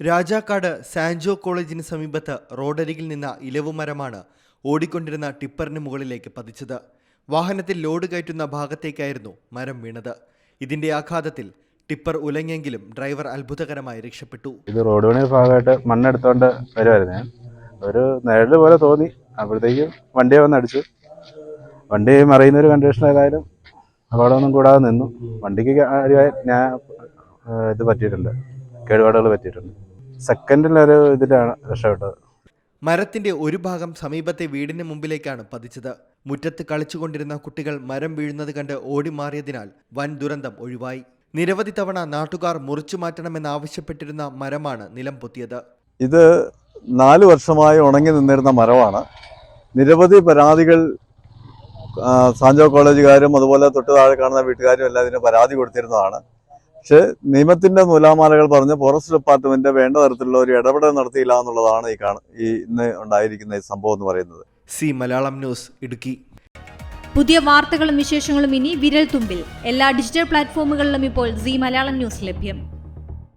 Rajakkad Sancho കോളേജിന് സമീപത്ത് റോഡരികിൽ നിന്ന ഇലവുമരമാണ് ഓടിക്കൊണ്ടിരുന്ന ടിപ്പറിന് മുകളിലേക്ക് പതിച്ചത്. വാഹനത്തിൽ ലോഡ് കയറ്റുന്ന ഭാഗത്തേക്കായിരുന്നു മരം വീണത്. ഇതിന്റെ ആഘാതത്തിൽ ടിപ്പർ ഉലഞ്ഞെങ്കിലും ഡ്രൈവർ അത്ഭുതകരമായി രക്ഷപ്പെട്ടു. ഇത് റോഡ് പണിയുടെ ഭാഗമായിട്ട് മണ്ണെടുത്തോണ്ട് വരുമായിരുന്നേ ഒരു നിഴൽ പോലെ തോന്നി. അപ്പോഴത്തേക്കും വണ്ടിയെ വന്ന് അടിച്ചു. വണ്ടി മറിയുന്ന ഒരു കണ്ടീഷൻ ഏതായാലും അപകടമൊന്നും കൂടാതെ നിന്നു. വണ്ടിക്ക് ഞാൻ ഇത് പറ്റിയിട്ടുണ്ട്. കേടുപാടുകൾ പറ്റിയിട്ടുണ്ട്. സെക്കൻഡിലൊരു ഇതിലാണ് രക്ഷപ്പെട്ടത്. മരത്തിന്റെ ഒരു ഭാഗം സമീപത്തെ വീടിന് മുമ്പിലേക്കാണ് പതിച്ചത്. മുറ്റത്ത് കളിച്ചുകൊണ്ടിരുന്ന കുട്ടികൾ മരം വീഴുന്നത് കണ്ട് ഓടിമാറിയതിനാൽ വൻ ദുരന്തം ഒഴിവായി. നിരവധി തവണ നാട്ടുകാർ മുറിച്ചു മാറ്റണമെന്നാവശ്യപ്പെട്ടിരുന്ന മരമാണ് നിലം പൊത്തിയത്. ഇത് നാല് വർഷമായി ഉണങ്ങി നിന്നിരുന്ന മരമാണ്. നിരവധി പരാതികൾ സാഞ്ചോ കോളേജുകാരും അതുപോലെ തൊട്ടു താഴെ കാണുന്ന വീട്ടുകാരും എല്ലാം ഇതിന് പരാതി കൊടുത്തിരുന്നതാണ്. പക്ഷേ നിയമത്തിന്റെ നൂലാമാലകൾ പറഞ്ഞ് ഫോറസ്റ്റ് ഡിപ്പാർട്ട്മെന്റ് വേണ്ട തരത്തിലുള്ള ഒരു ഇടപെടൽ നടത്തിയില്ല എന്നുള്ളതാണ് ഈ കാണ ഈ ഇന്ന് ഉണ്ടായിരിക്കുന്ന ഈ സംഭവം എന്ന് പറയുന്നത്. C Malayalam news Idukki. പുതിയ വാർത്തകളും വിശേഷങ്ങളും ഇനി വിരൽ തുമ്പിൽ എല്ലാ ഡിജിറ്റൽ പ്ലാറ്റ്ഫോമുകളിലും ഇപ്പോൾ സി മലയാളം ന്യൂസ് ലഭ്യം.